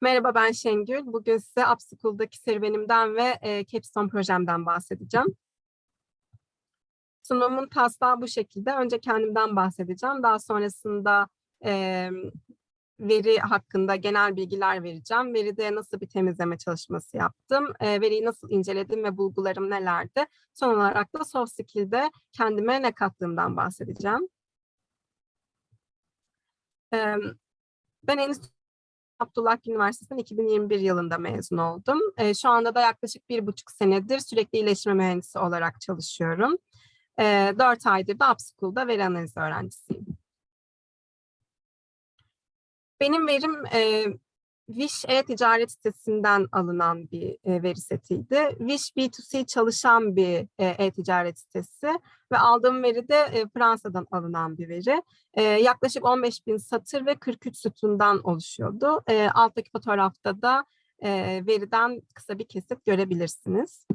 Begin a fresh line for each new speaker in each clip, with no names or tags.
Merhaba ben Şengül. Bugün size Upschool'daki serüvenimden ve Capstone projemden bahsedeceğim. Sunumun taslağı bu şekilde. Önce kendimden bahsedeceğim. Daha sonrasında veri hakkında genel bilgiler vereceğim. Veride nasıl bir temizleme çalışması yaptım, veriyi nasıl inceledim ve bulgularım nelerdi. Son olarak da soft skill'de kendime ne kattığımdan bahsedeceğim. Ben Endüstri Abdullah Üniversitesi'nden 2021 yılında mezun oldum. E, şu anda da yaklaşık bir buçuk senedir sürekli iyileşme mühendisi olarak çalışıyorum. E, dört aydır da Upschool'da veri analizi öğrencisiyim. Benim verim e, Wish e-ticaret sitesinden alınan bir e, veri setiydi. Wish B2C çalışan bir e, e-ticaret sitesi ve aldığım veri de e, Fransa'dan alınan bir veri. Yaklaşık 15 bin satır ve 43 sütundan oluşuyordu. E, alttaki fotoğrafta da veriden kısa bir kesit görebilirsiniz.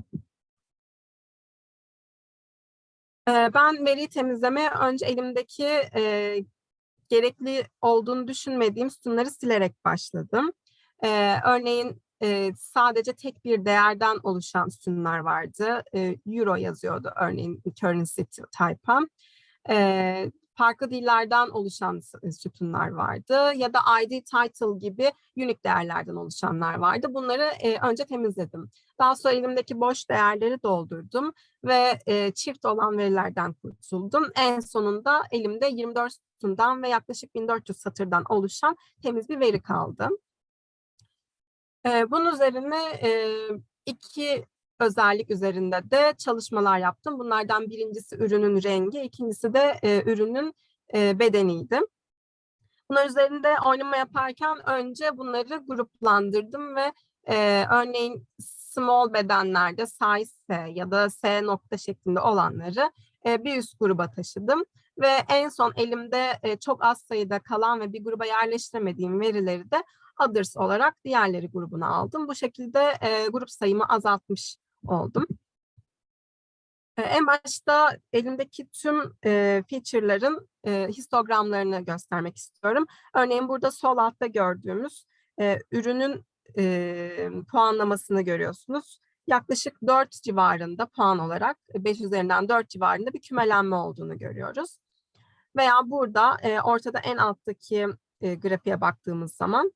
Ben veriyi temizlemeye önce elimdeki e, gerekli olduğunu düşünmediğim sütunları silerek başladım. Ee, örneğin e, sadece tek bir değerden oluşan sütunlar vardı. E, Euro yazıyordu örneğin currency type'a. E, farklı dillerden oluşan sütunlar vardı ya da ID title gibi unique değerlerden oluşanlar vardı. Bunları e, önce temizledim. Daha sonra elimdeki boş değerleri doldurdum ve e, çift olan verilerden kurtuldum. En sonunda elimde 24 sütundan ve yaklaşık 1400 satırdan oluşan temiz bir veri kaldı. Bunun üzerine iki özellik üzerinde de çalışmalar yaptım. Bunlardan birincisi ürünün rengi, ikincisi de ürünün bedeniydi. Bunlar üzerinde oynama yaparken önce bunları gruplandırdım ve örneğin small bedenlerde size ya da S nokta şeklinde olanları bir üst gruba taşıdım. Ve en son elimde çok az sayıda kalan ve bir gruba yerleştiremediğim verileri de others olarak diğerleri grubuna aldım. Bu şekilde e, grup sayımı azaltmış oldum. E, en başta elimdeki tüm e, feature'ların e, histogramlarını göstermek istiyorum. Örneğin burada sol altta gördüğümüz e, ürünün e, puanlamasını görüyorsunuz. Yaklaşık 4 civarında puan olarak 5 üzerinden 4 civarında bir kümelenme olduğunu görüyoruz. Veya burada e, ortada en alttaki e, grafiğe baktığımız zaman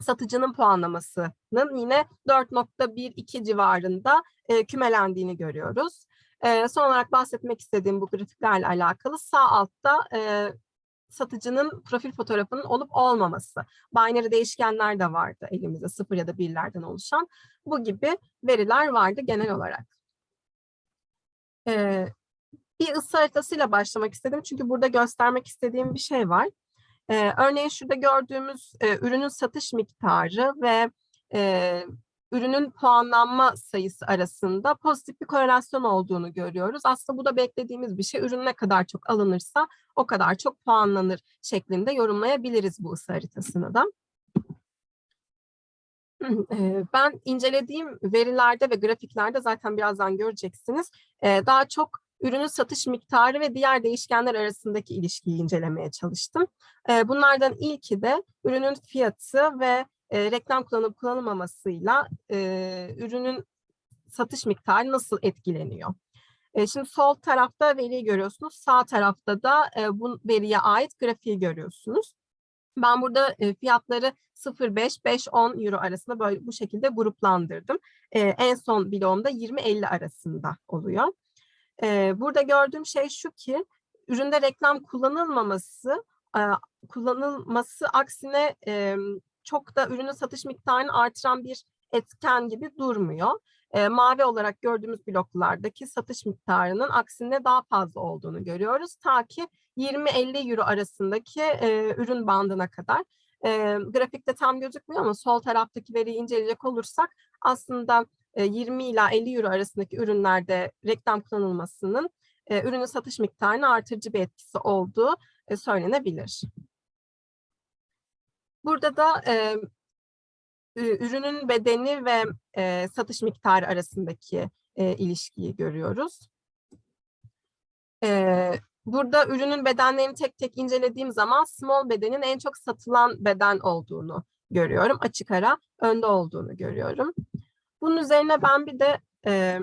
satıcının puanlamasının yine 4.12 civarında e, kümelendiğini görüyoruz. E, son olarak bahsetmek istediğim bu grafiklerle alakalı sağ altta e, satıcının profil fotoğrafının olup olmaması. Binary değişkenler de vardı elimizde sıfır ya da birlerden oluşan. Bu gibi veriler vardı genel olarak. Ee, bir ısı haritasıyla başlamak istedim çünkü burada göstermek istediğim bir şey var. Ee, örneğin şurada gördüğümüz e, ürünün satış miktarı ve e, ürünün puanlanma sayısı arasında pozitif bir korelasyon olduğunu görüyoruz. Aslında bu da beklediğimiz bir şey. Ürün ne kadar çok alınırsa o kadar çok puanlanır şeklinde yorumlayabiliriz bu ısı haritasını da. Ben incelediğim verilerde ve grafiklerde zaten birazdan göreceksiniz. Daha çok ürünün satış miktarı ve diğer değişkenler arasındaki ilişkiyi incelemeye çalıştım. Bunlardan ilki de ürünün fiyatı ve reklam kullanıp kullanılmamasıyla ürünün satış miktarı nasıl etkileniyor? Şimdi sol tarafta veriyi görüyorsunuz, sağ tarafta da bu veriye ait grafiği görüyorsunuz. Ben burada fiyatları 0.5-5-10 euro arasında böyle bu şekilde gruplandırdım. En son bloğumda 20-50 arasında oluyor. E, burada gördüğüm şey şu ki üründe reklam kullanılmaması, e, kullanılması aksine e, çok da ürünün satış miktarını artıran bir etken gibi durmuyor. E, mavi olarak gördüğümüz bloklardaki satış miktarının aksine daha fazla olduğunu görüyoruz. Ta ki 20-50 euro arasındaki e, ürün bandına kadar. E, grafikte tam gözükmüyor ama sol taraftaki veriyi inceleyecek olursak aslında 20 ila 50 euro arasındaki ürünlerde reklam kullanılmasının e, ürünün satış miktarını artırıcı bir etkisi olduğu e, söylenebilir. Burada da e, ürünün bedeni ve e, satış miktarı arasındaki e, ilişkiyi görüyoruz. E, burada ürünün bedenlerini tek tek incelediğim zaman small bedenin en çok satılan beden olduğunu görüyorum. Açık ara önde olduğunu görüyorum. Bunun üzerine ben bir de e,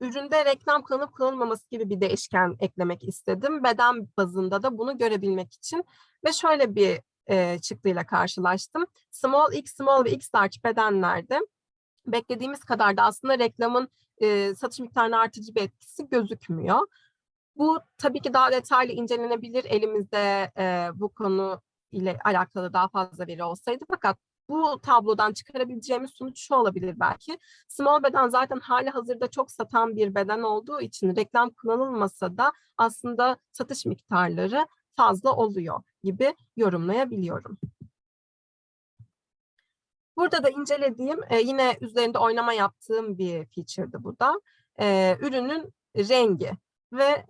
üründe reklam kullanıp kullanılmaması gibi bir değişken eklemek istedim. Beden bazında da bunu görebilmek için ve şöyle bir e, çıktıyla karşılaştım. Small X, Small ve X large bedenlerde beklediğimiz kadar da aslında reklamın e, satış miktarını artırıcı bir etkisi gözükmüyor. Bu tabii ki daha detaylı incelenebilir elimizde e, bu konu ile alakalı daha fazla veri olsaydı fakat bu tablodan çıkarabileceğimiz sonuç şu olabilir belki. Small beden zaten hali hazırda çok satan bir beden olduğu için reklam kullanılmasa da aslında satış miktarları fazla oluyor gibi yorumlayabiliyorum. Burada da incelediğim e, yine üzerinde oynama yaptığım bir feature'dı bu da. E, ürünün rengi ve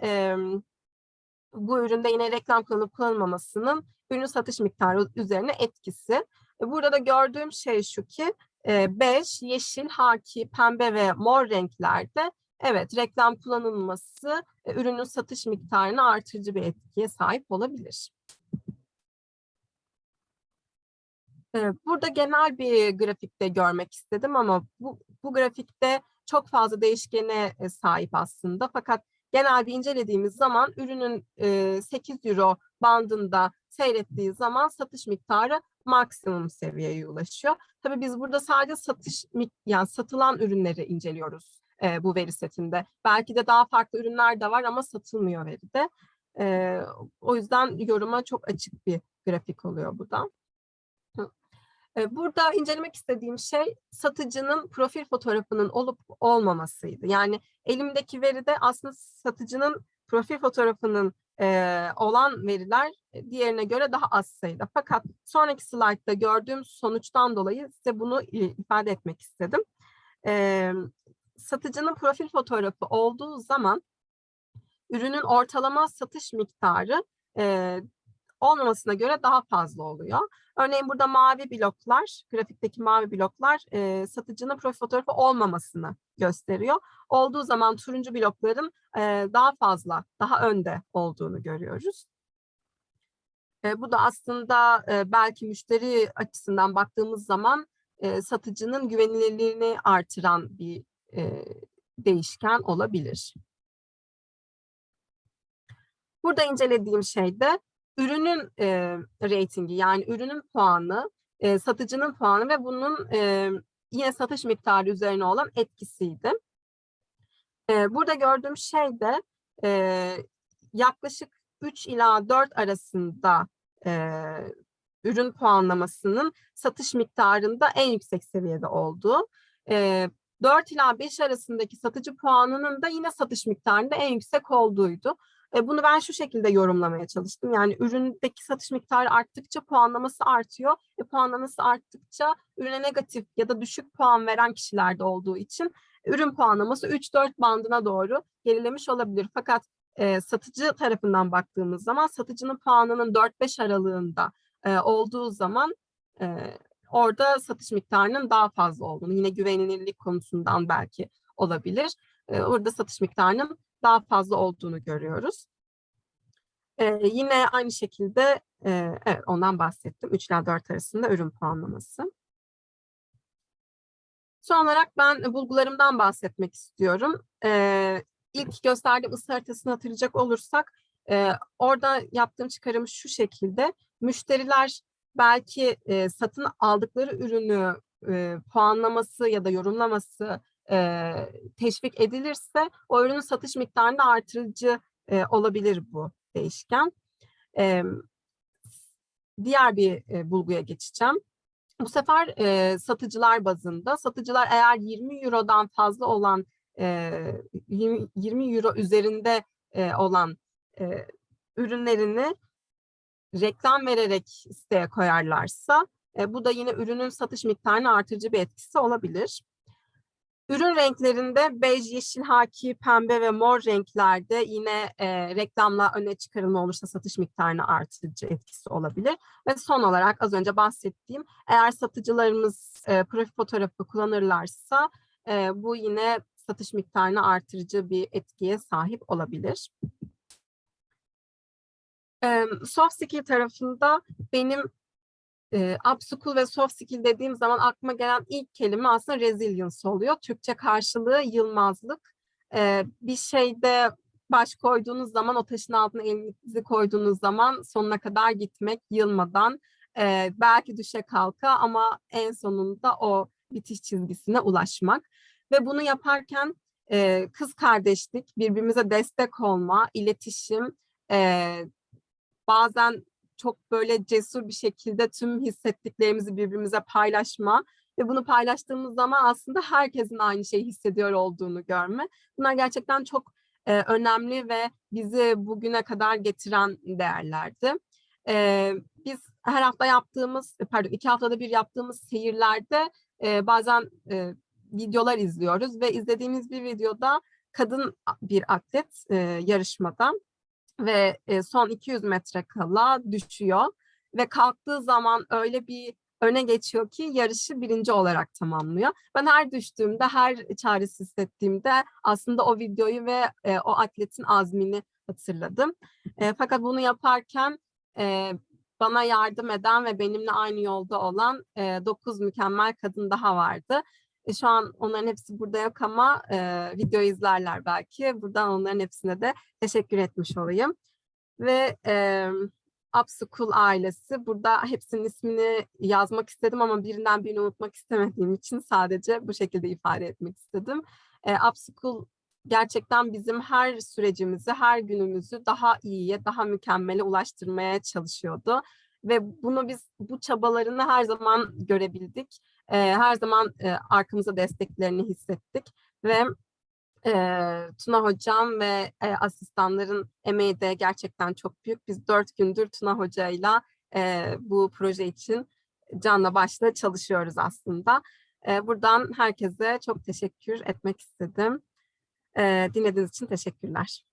bu üründe yine reklam kullanıp kullanılmamasının ürün satış miktarı üzerine etkisi. E, burada da gördüğüm şey şu ki e, bej, yeşil, haki, pembe ve mor renklerde evet reklam kullanılması e, ürünün satış miktarını artırıcı bir etkiye sahip olabilir. Burada genel bir grafikte görmek istedim ama bu, bu grafikte çok fazla değişkene sahip aslında. Fakat genel bir incelediğimiz zaman ürünün e, 8 euro bandında seyrettiği zaman satış miktarı maksimum seviyeye ulaşıyor. Tabii biz burada sadece satış yani satılan ürünleri inceliyoruz e, bu veri setinde. Belki de daha farklı ürünler de var ama satılmıyor veride. E, o yüzden yoruma çok açık bir grafik oluyor bu da. Burada incelemek istediğim şey satıcının profil fotoğrafının olup olmamasıydı. Yani elimdeki veride aslında satıcının profil fotoğrafının e, olan veriler diğerine göre daha az sayıda. Fakat sonraki slaytta gördüğüm sonuçtan dolayı size bunu ifade etmek istedim. E, satıcının profil fotoğrafı olduğu zaman ürünün ortalama satış miktarı e, olmamasına göre daha fazla oluyor. Örneğin burada mavi bloklar, grafikteki mavi bloklar e, satıcının profil fotoğrafı olmamasını gösteriyor. Olduğu zaman turuncu blokların e, daha fazla, daha önde olduğunu görüyoruz. E, bu da aslında e, belki müşteri açısından baktığımız zaman e, satıcının güvenilirliğini artıran bir e, değişken olabilir. Burada incelediğim şey de ürünün e, reytingi yani ürünün puanı, e, satıcının puanı ve bunun e, yine satış miktarı üzerine olan etkisiydi. E, burada gördüğüm şey de e, yaklaşık 3 ila 4 arasında e, ürün puanlamasının satış miktarında en yüksek seviyede olduğu. E, 4 ila 5 arasındaki satıcı puanının da yine satış miktarında en yüksek olduğuydu. E, bunu ben şu şekilde yorumlamaya çalıştım. Yani üründeki satış miktarı arttıkça puanlaması artıyor. E, puanlaması arttıkça ürüne negatif ya da düşük puan veren kişilerde olduğu için ürün puanlaması 3-4 bandına doğru gerilemiş olabilir. Fakat e, satıcı tarafından baktığımız zaman satıcının puanının 4-5 aralığında e, olduğu zaman e, orada satış miktarının daha fazla olduğunu yine güvenilirlik konusundan belki olabilir. E, orada satış miktarının daha fazla olduğunu görüyoruz. Ee, yine aynı şekilde e, evet, ondan bahsettim. 3 ile 4 arasında ürün puanlaması. Son olarak ben bulgularımdan bahsetmek istiyorum. Ee, ilk gösterdiğim ısı haritasını hatırlayacak olursak e, orada yaptığım çıkarım şu şekilde. Müşteriler belki e, satın aldıkları ürünü e, puanlaması ya da yorumlaması e, teşvik edilirse o ürünün satış miktarında artırıcı e, olabilir bu değişken. E, diğer bir e, bulguya geçeceğim. Bu sefer e, satıcılar bazında satıcılar eğer 20 Euro'dan fazla olan e, 20, 20 Euro üzerinde e, olan e, ürünlerini reklam vererek siteye koyarlarsa e, bu da yine ürünün satış miktarını artırıcı bir etkisi olabilir. Ürün renklerinde bej, yeşil, haki, pembe ve mor renklerde yine e, reklamla öne çıkarılma olursa satış miktarını artırıcı etkisi olabilir. Ve son olarak az önce bahsettiğim eğer satıcılarımız e, profil fotoğrafı kullanırlarsa e, bu yine satış miktarını artırıcı bir etkiye sahip olabilir. Ee, soft skill tarafında benim e, upskill ve soft skill dediğim zaman aklıma gelen ilk kelime aslında resilience oluyor. Türkçe karşılığı yılmazlık. Ee, bir şeyde baş koyduğunuz zaman o taşın altına elinizi koyduğunuz zaman sonuna kadar gitmek yılmadan e, belki düşe kalka ama en sonunda o bitiş çizgisine ulaşmak ve bunu yaparken e, kız kardeşlik, birbirimize destek olma, iletişim, e, bazen çok böyle cesur bir şekilde tüm hissettiklerimizi birbirimize paylaşma ve bunu paylaştığımız zaman aslında herkesin aynı şeyi hissediyor olduğunu görme. Bunlar gerçekten çok e, önemli ve bizi bugüne kadar getiren değerlerdi. E, biz her hafta yaptığımız, pardon iki haftada bir yaptığımız seyirlerde e, bazen e, videolar izliyoruz ve izlediğimiz bir videoda kadın bir atlet e, yarışmada ve son 200 metre kala düşüyor ve kalktığı zaman öyle bir öne geçiyor ki yarışı birinci olarak tamamlıyor. Ben her düştüğümde, her çaresiz hissettiğimde aslında o videoyu ve o atletin azmini hatırladım. Fakat bunu yaparken bana yardım eden ve benimle aynı yolda olan e, 9 mükemmel kadın daha vardı. E, şu an onların hepsi burada yok ama e, videoyu izlerler belki. Buradan onların hepsine de teşekkür etmiş olayım. Ve e, Upschool ailesi. Burada hepsinin ismini yazmak istedim ama birinden birini unutmak istemediğim için sadece bu şekilde ifade etmek istedim. E, Upschool gerçekten bizim her sürecimizi, her günümüzü daha iyiye, daha mükemmele ulaştırmaya çalışıyordu. Ve bunu biz bu çabalarını her zaman görebildik. E, her zaman e, arkamıza desteklerini hissettik ve e, Tuna hocam ve e, asistanların emeği de gerçekten çok büyük. Biz dört gündür Tuna hocayla e, bu proje için canla başla çalışıyoruz aslında. E, buradan herkese çok teşekkür etmek istedim. E, dinlediğiniz için teşekkürler.